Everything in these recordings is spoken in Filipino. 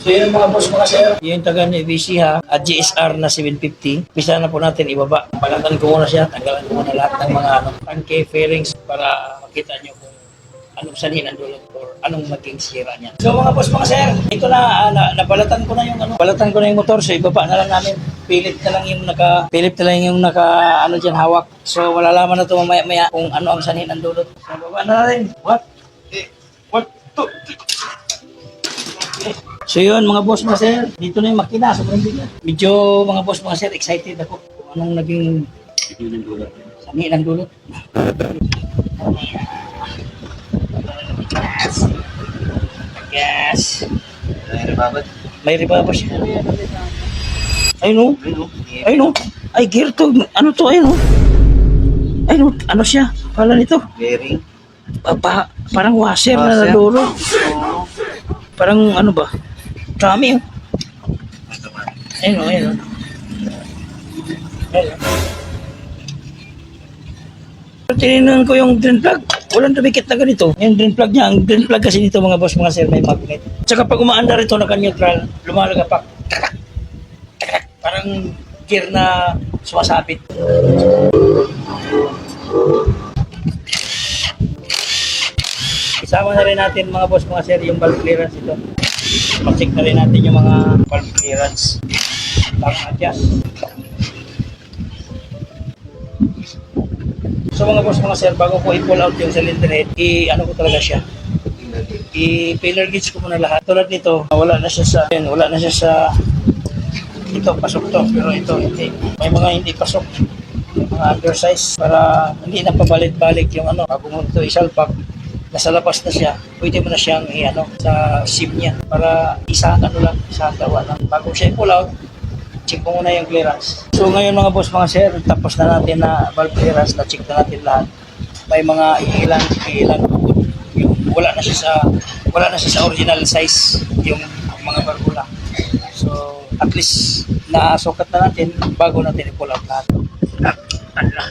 So yun mga boss mga sir, yung taga ni VC ha, at GSR na 750, pisa na po natin ibaba. Balatan ko muna siya, tanggalan ko muna lahat ng mga ano, tanke, fairings para makita nyo kung anong sanhin ang dulot or anong maging sira niya. So mga boss mga sir, ito na, ah, na nabalatan ko na yung ano, balatan ko na yung motor, so ibaba na lang namin. Pilit na lang yung naka, pilit na lang yung naka, ano dyan, hawak. So malalaman na ito mamaya maya kung ano ang sanhin ang dulot. So baba na rin. What? Eh, what? To? So yun mga boss mga sir, dito na yung makina, sobrang bigat. Medyo mga boss mga sir, excited ako kung anong naging sanhi ng dulot. Yes. May ribaba siya. Ay no. Ay no. Ay gear to. Ano to? Ay no. Ay no. Ano siya? Pala nito. Bearing. Pa, pa- parang washer, na Washer? naduro. Parang ano ba? Dami oh. Ayun o, ayun o. Ayun o. Ko yung drain plug. Walang tumikit na ganito. Yung drain plug niya, ang drain plug kasi dito mga boss, mga sir, may magnet. Tsaka pag umaandar ito, naka-neutral, lumalagapak. Parang gear na sumasabit. Isama na rin natin mga boss, mga sir, yung valve clearance ito. Mag-check na rin natin yung mga valve clearance. Para adjust. So mga boss, mga sir, bago ko i-pull out yung cylinder head, i-ano ko talaga siya. I-filler gauge ko muna lahat. Tulad nito, wala na siya sa, yun, wala na siya sa, ito, pasok to, pero ito, hindi. May mga hindi pasok mga undersize para hindi na pabalit-balik yung ano, bago mo ito isalpak, nasa labas na siya, pwede mo na siyang i-ano, sa SIM niya para isang ano lang, isang gawa lang. Bago siya i-pull out, check mo muna yung clearance. So ngayon mga boss, mga sir, tapos na natin na valve clearance, na-check na natin lahat. May mga ilan, ilan, yung wala na siya sa, wala na siya sa original size, yung mga barbula. So, at least, nasukat na natin bago natin i-pull out lahat. Ah, ala.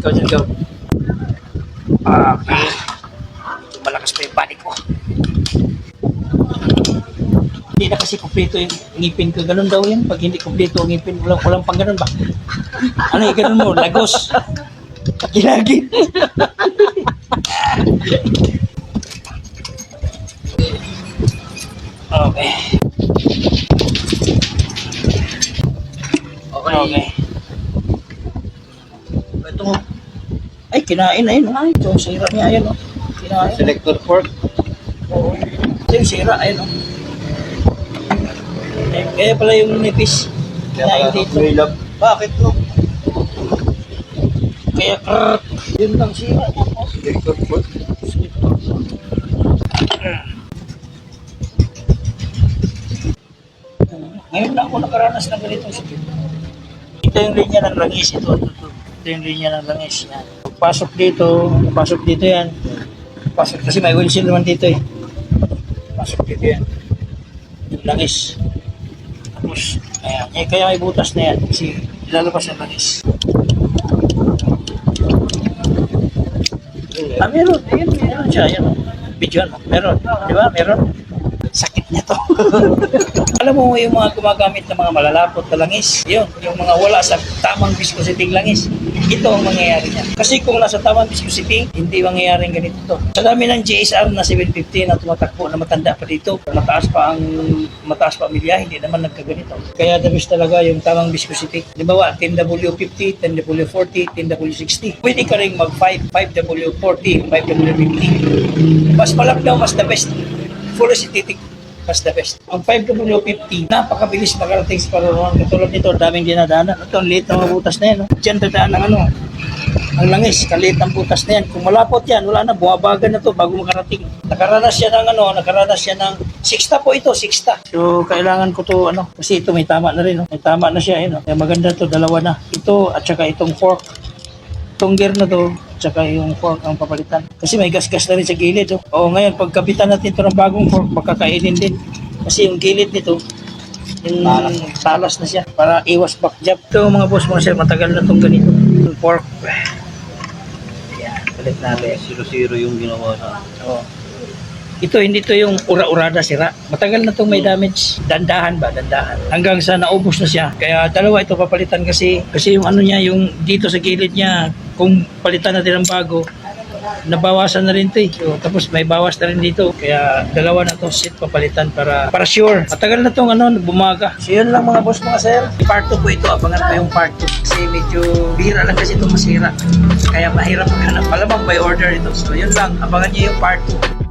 Ikaw go. Ah, okay. Malakas pa yung panic ko. Hindi na kasi kumpleto yung ngipin ko. Ganun daw yan. Pag hindi kumpleto ang ngipin, walang, walang pang ganun ba? Ano yung ganun mo? Lagos. Kilagin. okay. Okay. Okay. Ito. Ay, kinain na yun. Ay, ito, ang sira niya. Ayan, oh. Kinain. Selector fork. Oo. Ito yung sira, ayun o. Eh, Kaya pala yung nipis. Kinain dito. May lab. Bakit no? Kaya krrrt. Yun lang sira. Selector fork. Ngayon lang ako nakaranas ng ganito sakit. Ito yung linya ng langis. Ito, ito, ito. Ito yung linya ng langis. Yan. Pasok dito. Pasok dito yan. Pasok kasi may windshield naman dito eh. Pasok dito yan. Yung langis. Tapos, ayan. Eh, kaya may butas na yan. Kasi lalabas ang langis. Ah, meron. Ayun, meron siya. Ayan. Video mo. Meron. Di ba? Meron. Niya to. Alam mo yung mga gumagamit ng mga malalapot na langis, yun, yung mga wala sa tamang viscosity langis, ito ang mangyayari niya. Kasi kung nasa tamang viscosity, hindi mangyayari ganito to. Sa dami ng JSR na 750 na tumatakbo na matanda pa dito, mataas pa ang mataas pa milya, hindi naman nagkaganito. Kaya the best talaga yung tamang viscosity. Ba, 10W50, 10W40, 10W60. Pwede ka rin mag 5, 5W40, 5W50. Mas malap daw, mas the best. Full synthetic mas the best. Ang 5W50, napakabilis makarating sa parurungan. Katulad nito, daming dinadaanan. Ito, ang liit ng mga butas na yan. No? Diyan dadaan ng ano, ang langis, kaliit ng butas na yan. Kung malapot yan, wala na, bumabagan na to bago makarating. Nakaranas siya ng ano, nakaranas siya ng sixta po ito, sixta. So, kailangan ko to, ano, kasi ito may tama na rin, no? may tama na siya, eh, no? Kaya maganda to, dalawa na. Ito, at saka itong fork. Itong gear na to, tsaka yung fork ang papalitan. Kasi may gas-gas na rin sa gilid. Oh. O ngayon, pag kapitan natin ito ng bagong fork, makakainin din. Kasi yung gilid nito, yung talas na siya para iwas back jab. Ito mga boss mga sir, matagal na itong ganito. Yung fork. Yan, palit natin. Zero-zero yung ginawa sa... Oh. Ito, hindi to yung ura-urada sira. Matagal na itong may damage. Dandahan ba? Dandahan. Hanggang sa naubos na siya. Kaya dalawa ito papalitan kasi kasi yung ano niya, yung dito sa gilid niya, kung palitan natin ng bago, nabawasan na rin ito eh. So, tapos may bawas na rin dito. Kaya dalawa na to set papalitan para para sure. Matagal na tong ano, bumaga. So yun lang mga boss mga sir. Part 2 po ito. Abangan po yung part 2. Kasi medyo bihira lang kasi ito masira. Kaya mahirap maghanap. Malamang by order ito. So yun lang. Abangan niyo yung part 2.